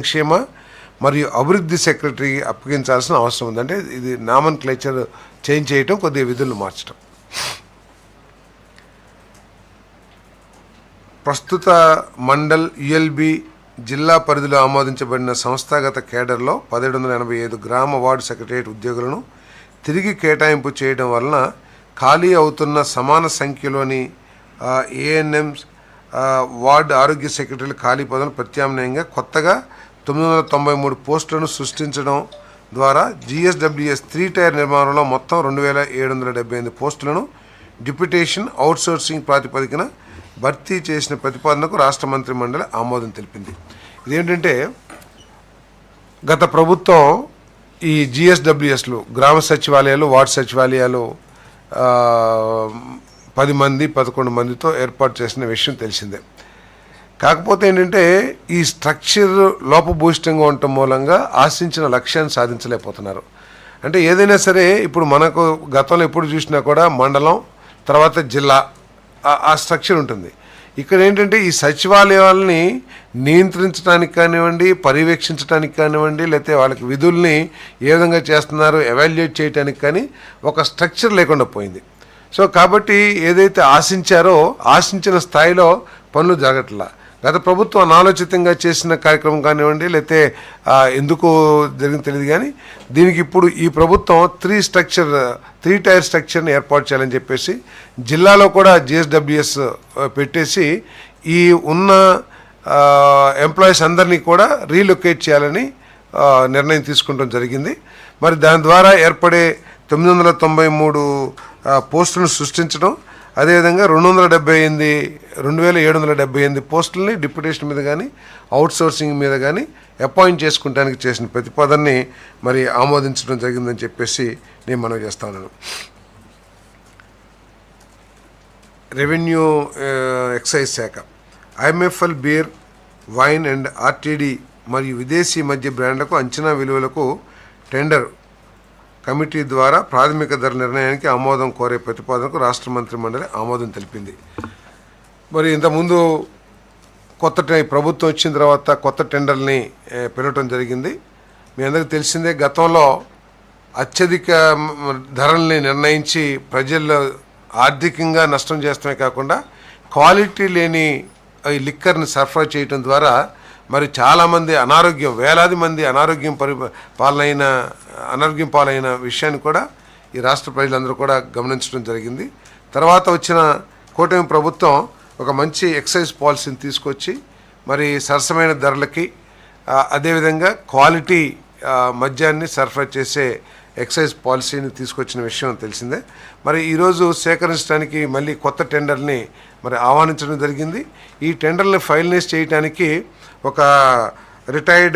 సంక్షేమ మరియు అభివృద్ధి సెక్రటరీ అప్పగించాల్సిన అవసరం ఉందంటే ఇది నామన్ క్లేచర్ చేంజ్ చేయటం కొద్దిగా విధులు మార్చడం ప్రస్తుత మండల్ యుఎల్బి జిల్లా పరిధిలో ఆమోదించబడిన సంస్థాగత కేడర్లో పదిహేడు వందల ఎనభై ఐదు గ్రామ వార్డు సెక్రటరియట్ ఉద్యోగులను తిరిగి కేటాయింపు చేయడం వలన ఖాళీ అవుతున్న సమాన సంఖ్యలోని ఏఎన్ఎం వార్డు ఆరోగ్య సెక్రటరీల ఖాళీ పదవులు ప్రత్యామ్నాయంగా కొత్తగా తొమ్మిది వందల తొంభై మూడు పోస్టులను సృష్టించడం ద్వారా జిఎస్డబ్ల్యూఎస్ త్రీ టైర్ నిర్మాణంలో మొత్తం రెండు వేల ఏడు వందల డెబ్బై ఎనిమిది పోస్టులను డిప్యుటేషన్ అవుట్సోర్సింగ్ ప్రాతిపదికన భర్తీ చేసిన ప్రతిపాదనకు రాష్ట్ర మంత్రి మండలి ఆమోదం తెలిపింది. ఇదేంటంటే గత ప్రభుత్వం ఈ జిఎస్డబ్ల్యూఎస్లు గ్రామ సచివాలయాలు వార్డు సచివాలయాలు పది మంది పదకొండు మందితో ఏర్పాటు చేసిన విషయం తెలిసిందే. కాకపోతే ఏంటంటే ఈ స్ట్రక్చర్ లోపభూయిష్టంగా ఉండటం మూలంగా ఆశించిన లక్ష్యాన్ని సాధించలేకపోతున్నారు. అంటే ఏదైనా సరే ఇప్పుడు మనకు గతంలో ఎప్పుడు చూసినా కూడా మండలం తర్వాత జిల్లా ఆ- ఆ స్ట్రక్చర్ ఉంటుంది. ఇక్కడ ఏంటంటే ఈ సచివాలయాలని నియంత్రించడానికి కానివ్వండి పర్యవేక్షించడానికి కానివ్వండి లేకపోతే వాళ్ళకి విధుల్ని ఏ విధంగా చేస్తున్నారు ఎవాల్యుయేట్ చేయడానికి కానీ ఒక స్ట్రక్చర్ లేకుండా పోయింది. సో కాబట్టి ఏదైతే ఆశించారో ఆశించిన స్థాయిలో పనులు జరగట్లా. గత ప్రభుత్వం అనాలోచితంగా చేసిన కార్యక్రమం కానివ్వండి లేకపోతే ఎందుకు జరిగింది తెలియదు కానీ దీనికి ఇప్పుడు ఈ ప్రభుత్వం త్రీ స్ట్రక్చర్ త్రీ టైర్ స్ట్రక్చర్ని ఏర్పాటు చేయాలని చెప్పేసి జిల్లాలో కూడా జిఎస్డబ్ల్యూఎస్ పెట్టేసి ఈ ఉన్న ఎంప్లాయీస్ అందరినీ కూడా రీలొకేట్ చేయాలని నిర్ణయం తీసుకోవడం జరిగింది. మరి దాని ద్వారా ఏర్పడే తొమ్మిది వందల తొంభై మూడు పోస్టులను సృష్టించడం అదేవిధంగా రెండు వందల డెబ్బై ఎనిమిది రెండు వేల ఏడు వందల డెబ్బై ఎనిమిది పోస్టులని డిప్యుటేషన్ మీద కానీ అవుట్సోర్సింగ్ మీద కానీ అపాయింట్ చేసుకుంటానికి చేసిన ప్రతిపాదనని మరి ఆమోదించడం జరిగిందని చెప్పేసి నేను మనవి చేస్తా ఉన్నాను. రెవెన్యూ ఎక్సైజ్ శాఖ. IMFL beer wine and RTD మరియు విదేశీ మధ్య బ్రాండ్లకు అంచనా విలువలకు టెండర్ కమిటీ ద్వారా ప్రాథమిక ధర నిర్ణయానికి ఆమోదం కోరే ప్రతిపాదనకు రాష్ట్ర మంత్రి మండలి ఆమోదం తెలిపింది. మరి ఇంతకుముందు కొత్త ప్రభుత్వం వచ్చిన తర్వాత కొత్త టెండర్ని పిలవటం జరిగింది. మీ అందరికీ తెలిసిందే గతంలో అత్యధిక ధరల్ని నిర్ణయించి ప్రజల్లో ఆర్థికంగా నష్టం చేస్తమే కాకుండా క్వాలిటీ లేని లిక్కర్ని సరఫరా చేయటం ద్వారా మరి చాలామంది అనారోగ్యం వేలాది మంది అనారోగ్యం పరి పాలైన అనారోగ్యం పాలైన విషయాన్ని కూడా ఈ రాష్ట్ర ప్రజలందరూ కూడా గమనించడం జరిగింది. తర్వాత వచ్చిన కూటమి ప్రభుత్వం ఒక మంచి ఎక్సైజ్ పాలసీని తీసుకొచ్చి మరి సరసమైన ధరలకి అదేవిధంగా క్వాలిటీ మద్యాన్ని సరఫరా చేసే ఎక్సైజ్ పాలసీని తీసుకొచ్చిన విషయం తెలిసిందే. మరి ఈరోజు సేకరించడానికి మళ్ళీ కొత్త టెండర్ని మరి ఆహ్వానించడం జరిగింది. ఈ టెండర్ని ఫైనలైజ్ చేయడానికి ఒక రిటైర్డ్